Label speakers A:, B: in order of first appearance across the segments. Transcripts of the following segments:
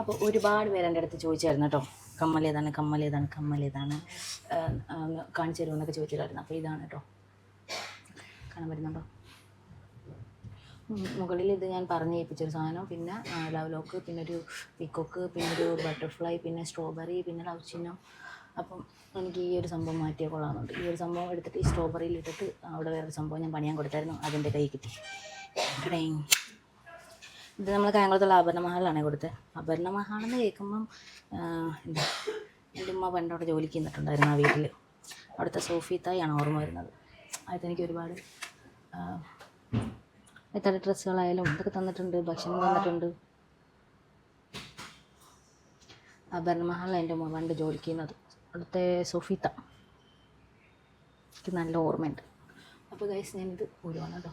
A: അപ്പോൾ ഒരുപാട് പേര് എന്റെ അടുത്ത് ചോദിച്ചായിരുന്നു കേട്ടോ. കമ്മൽ ഏതാണ് കമ്മൽ ഏതാണ് കമ്മൽ ഏതാണ് കാണിച്ചു തരുമെന്നൊക്കെ ചോദിച്ചിട്ടായിരുന്നു അപ്പോൾ ഇതാണ് കേട്ടോ. കാണാൻ പറ്റുന്നുണ്ടോ മുകളിൽ ഇത് ഞാൻ പറഞ്ഞ് ഏൽപ്പിച്ചൊരു സാധനം. പിന്നെ ലവ് ലോക്ക് പിന്നെ ഒരു പിക്കോക്ക് പിന്നെ ഒരു ബട്ടർഫ്ലൈ പിന്നെ സ്ട്രോബെറി പിന്നെ ലവ് ചിഹ്നം. അപ്പം എനിക്ക് ഈ ഒരു സംഭവം മാറ്റിയാൽ കൊള്ളാമെന്നുണ്ട്. ഈ ഒരു സംഭവം എടുത്തിട്ട് ഈ സ്ട്രോബെറിയിൽ ഇട്ടിട്ട് അവിടെ വേറൊരു സംഭവം ഞാൻ പണിയാൻ കൊടുത്തായിരുന്നു. അതിന്റെ കൈ കിട്ടി. ഇത് നമ്മൾ കായംകുളത്തുള്ള ആഭരണ മഹാളിലാണ് കൊടുത്തത് ആഭരണ മഹാളെന്ന് കേൾക്കുമ്പം എന്റെ ഉമ്മ പണ്ട് അവിടെ ജോലിക്ക് നിന്നിട്ടുണ്ടായിരുന്നു ആ വീട്ടിൽ അവിടുത്തെ സോഫിത്തായാണ് ഓർമ്മ വരുന്നത്. അതെനിക്ക് ഒരുപാട് എത്ര ഡ്രസ്സുകളായാലും ഇതൊക്കെ തന്നിട്ടുണ്ട് ഭക്ഷണം തന്നിട്ടുണ്ട്. ആഭരണ മഹാളിലാണ് എന്റെ ഉമ്മ പണ്ട് ജോലിക്ക് ചെയ്യുന്നത് അവിടുത്തെ സോഫിത്ത എനിക്ക് നല്ല ഓർമ്മയുണ്ട്. അപ്പോൾ ഗൈസ് ഞാനിത് ഊരുവാണ് കേട്ടോ.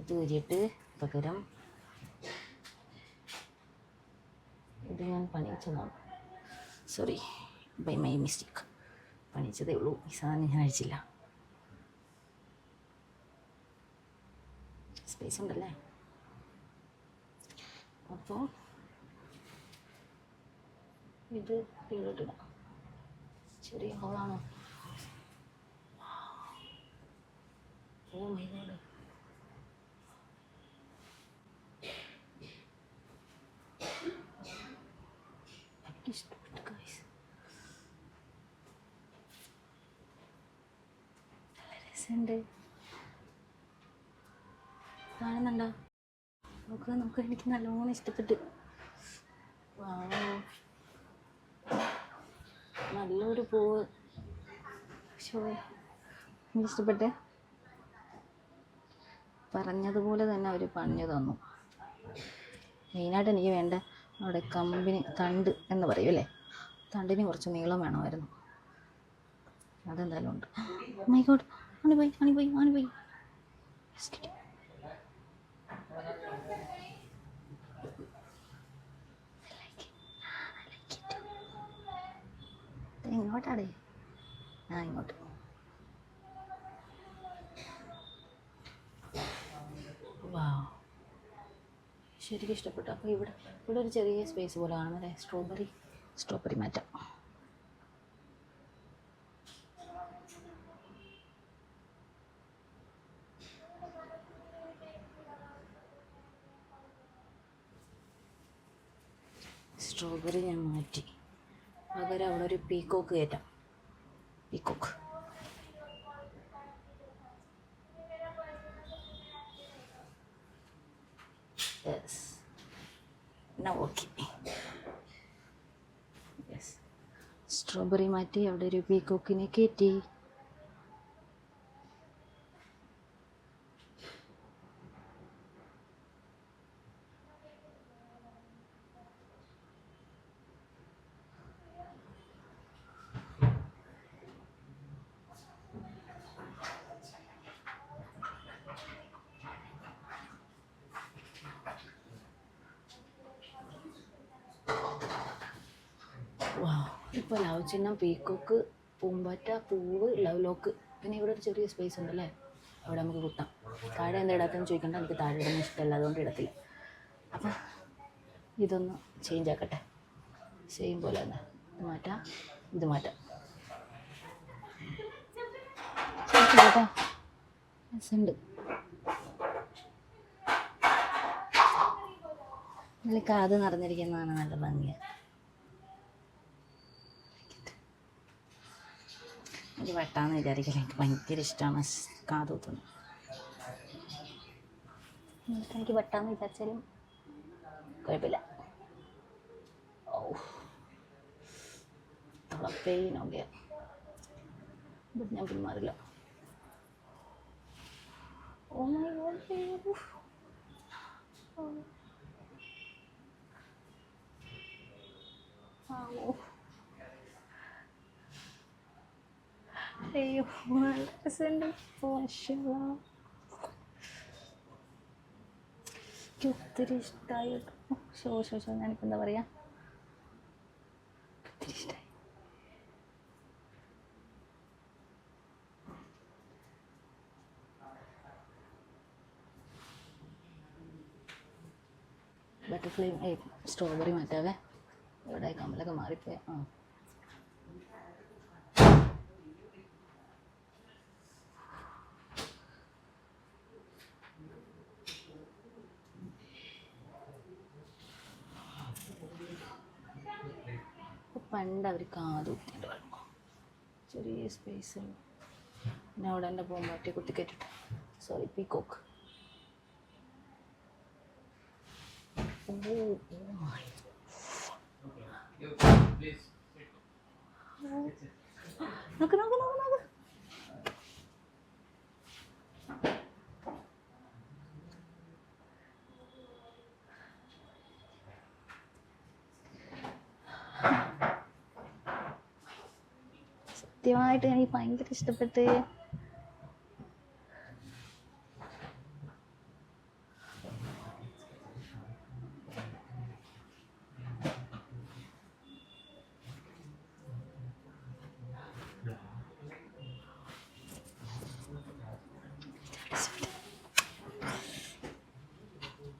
A: ഇത് ഊരിയിട്ട് പകരം ഞാൻ പണിയിച്ചതാണ്. സോറി ബൈ മൈ മിസ്റ്റേക്ക് പണിയിച്ചതേ ഉള്ളൂ. ഈ സാധനം ഞാൻ അഴിച്ചില്ല. സ്പേസ് ഉണ്ടല്ലേ? അപ്പോൾ ഇത് കീഴോട്ടിടാം ചെറിയ ഹോളാണോ ഓ മൈ ഗോഡ് എനിക്ക് ഇഷ്ടപ്പെട്ടു ഗൈസ് നല്ല രസമുണ്ട് കാണുന്നുണ്ടോ? നമുക്ക് നമുക്ക് എനിക്ക് നല്ലോണം ഇഷ്ടപ്പെട്ടു. നല്ലൊരു പൂവ്. ഷോ ഇഷ്ടപ്പെട്ടെ. പറഞ്ഞതുപോലെ തന്നെ അവർ പണിഞ്ഞു തന്നു. മെയിനായിട്ട് എനിക്ക് വേണ്ട അവിടെ കമ്പിന് തണ്ട് എന്ന് പറയും അല്ലേ? തണ്ടിന് കുറച്ച് നീളം വേണമായിരുന്നു. അതെന്തായാലും ഉണ്ട്. മൈ ഗോഡ് ആണ് പോയി ആണ് പോയി ആണ് പോയി എങ്ങോട്ടാടേ ആ ഇങ്ങോട്ട് ശരിക്കും ഇഷ്ടപ്പെട്ടു. അപ്പോൾ ഇവിടെ ഇവിടെ ഒരു ചെറിയ സ്പേസ് പോലെ കാണുന്നല്ലേ സ്ട്രോബെറി സ്ട്രോബെറി മാറ്റാം. സ്ട്രോബെറി ഞാൻ മാറ്റി. പകരം അവിടെ ഒരു പീക്കോക്ക് കയറ്റാം. പീക്കോക്ക് സ്ട്രോബെറി മാറ്റി അവിടെ ഒരു പീക്കോക്കിനെ കയറ്റി വാവ് ഇപ്പോൾ ലവ് ചിഹ്നം പീക്കോക്ക് പൂമ്പാറ്റ പൂവ് ലവ് ലോക്ക് പിന്നെ ഇവിടെ ഒരു ചെറിയ സ്പേസ് ഉണ്ടല്ലേ? അവിടെ നമുക്ക് കുത്താം. താഴെ എന്താ ഇടാത്തെന്ന് ചോദിക്കേണ്ട. എനിക്ക് താഴെ ഇടുന്ന ഇഷ്ടമല്ല. അതുകൊണ്ട് ഇടത്തില്ല. അപ്പം ഇതൊന്ന് ചേഞ്ച് ആക്കട്ടെ. സെയിം പോലെ തന്നെ. ഇത് മാറ്റാം. ഇത് മാറ്റാം. കേട്ടോ. ഇതിൽ കാത് നിറഞ്ഞിരിക്കുന്നതാണ് നല്ല ഭംഗിയാണ് ഒരു വട്ടാന്ന് വിചാരിക്കില്ല എനിക്ക് ഭയങ്കര ഇഷ്ടമാണ് കാതൂത്തുന്നത് എനിക്ക് വട്ടാന്ന് വിചാരിച്ചാലും കുഴപ്പമില്ല. ഓ പെയിനൊക്കെ ഞാൻ പിന്മാറില്ല. ഓ ആ ഓ നല്ല രസമുണ്ട് മാഷല്ലാ. എനിക്ക് ഒത്തിരി ഇഷ്ടമായി കേട്ടോ. ഷോ ഷോ ഷോ ഞാനിപ്പോൾ എന്താ പറയുക ഒത്തിരി ഇഷ്ടമായി ബട്ടർഫ്ലൈ സ്ട്രോബെറി മാറ്റാവേ? ഇവിടെ കമ്മലൊക്കെ മാറിപ്പോയി. ആ. പണ്ട് അവർ കാത് കുത്തിയിട്ട് വളർന്നു ചെറിയ സ്പേസ് പിന്നെ അവിടെ എന്റെ കുത്തി കുത്തിക്കേറ്റിട്ട് സോറി പീക്കോക്ക് Oh, സത്യമായിട്ട് എനിക്ക് ഭയങ്കര ഇഷ്ടപ്പെട്ട്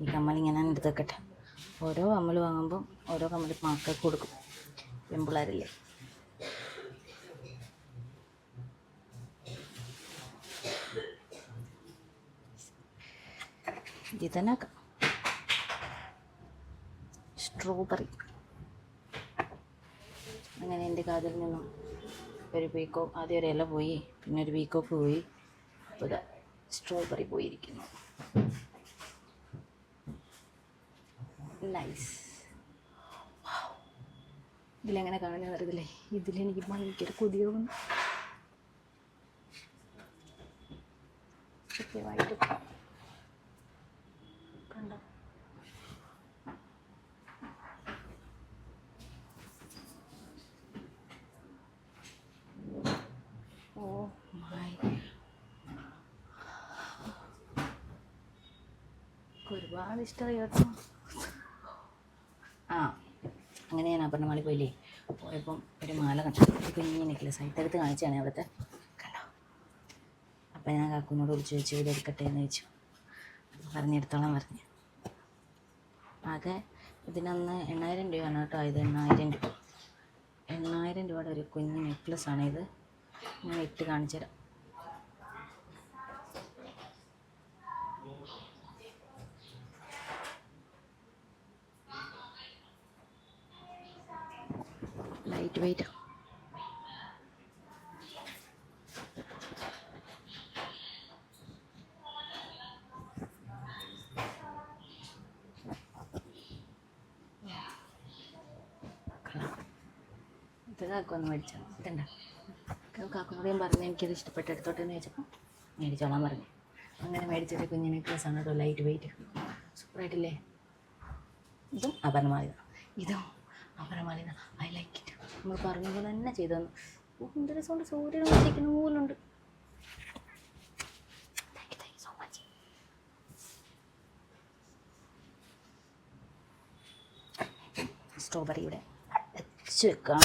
A: ഈ കമ്മൽ ഇങ്ങനെ എടുത്ത് വെക്കട്ടെ. ഓരോ കമ്മൽ വാങ്ങുമ്പം ഓരോ കമ്മൽ മക്കൾക്ക് കൊടുക്കും. പെൺപിള്ളേരില്ലേ ഇതിനൊക്കെ സ്ട്രോബെറി അങ്ങനെ എന്റെ കാതിൽ നിന്നും ഒരു പീക്കോ ആദ്യം ഒരു ഇല പോയി പിന്നെ ഒരു പീക്കോക്ക് പോയി. അപ്പോൾ ഇതാ സ്ട്രോബെറി പോയിരിക്കുന്നു. നൈസ് ഇതിലെങ്ങനെ കാണുന്ന അറിയത്തില്ലേ? ഇതിലെനിക്ക് ഭയങ്കര കൊതിയാവുന്നു. സത്യമായിട്ട് കണ്ടോ ഓ മൈ ഒരുപാട് ഇഷ്ടമായി കേട്ടോ ആ അങ്ങനെ ഞാൻ അപർണമാളി പോയില്ലേ? പോയപ്പം ഒരു മാല കണ്ടു. കുഞ്ഞി നെക്ലസ് എടുത്ത് കാണിച്ചാണ് അവിടുത്തെ. കണ്ടോ? അപ്പം ഞാൻ കാക്കുനോട് വിളിച്ചു ചോദിച്ചു ഇത് എടുക്കട്ടെ എന്ന് ചോദിച്ചു. പറഞ്ഞെടുത്തോളം പറഞ്ഞു. ആകെ ഇതിനന്ന് എണ്ണായിരം രൂപയാണ് കേട്ടോ. ഇത് എണ്ണായിരം രൂപ. എണ്ണായിരം രൂപയുടെ ഒരു കുഞ്ഞു നെക്ലസ് ആണ് ഇത് ഞാൻ ഇട്ട് കാണിച്ചു തരാം ലൈറ്റ് വെയിറ്റ്. ഇത് കാക്കൊന്ന് മേടിച്ചാൽ ഇതണ്ട. കാക്കനോട് ഞാൻ പറഞ്ഞു എനിക്കത് ഇഷ്ടപ്പെട്ട്. എടുത്തോട്ടെ എന്ന് ചോദിച്ചപ്പോൾ മേടിച്ചോളാൻ പറഞ്ഞു. അങ്ങനെ മേടിച്ചിട്ട് കുഞ്ഞിനെ നെക്ലസ് ആണ് കേട്ടോ ലൈറ്റ് വെയിറ്റ് സൂപ്പറായിട്ടില്ലേ ഇതും അപരമാലിത ഇതും അപരമാലിത ഐ ലൈക്ക് നമ്മൾ പറഞ്ഞ പോലെ തന്നെ ചെയ്തു തന്നു ഓ, എന്ത് രസമുണ്ട്. സൂര്യൻ ഉദിക്കുന്ന പോലുണ്ട്. സ്ട്രോബെറി ഇവിടെ അടച്ച് വെക്കാം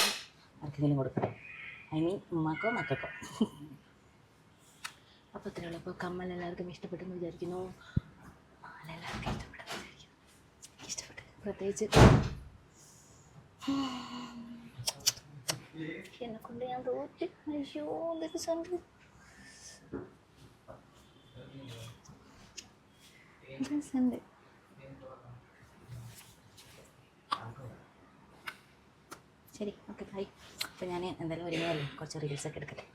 A: ആർക്കെങ്കിലും കൊടുക്കണം. ഐ മീൻ ഉമ്മാക്കോ മക്കൾക്കോ. അപ്പോൾ ഇത്രയേ ഉള്ളൂ. അപ്പോൾ കമ്മൽ എല്ലാവർക്കും ഇഷ്ടപ്പെട്ടെന്ന് വിചാരിക്കുന്നു. എല്ലാവർക്കും ഇഷ്ടപ്പെട്ടെന്ന് വിചാരിക്കുന്നു. ഇഷ്ടപ്പെട്ടു. പ്രത്യേകിച്ച്. എന്നെ കൊണ്ട് ഞാൻ തോറ്റ് അയ്യോ ദിവസമുണ്ട് രസമുണ്ട് ശരി ഓക്കെ ബൈ അപ്പോൾ ഞാൻ എന്തായാലും ഒരുങ്ങിയല്ലേ കുറച്ച് റീൽസൊക്കെ എടുക്കട്ടെ.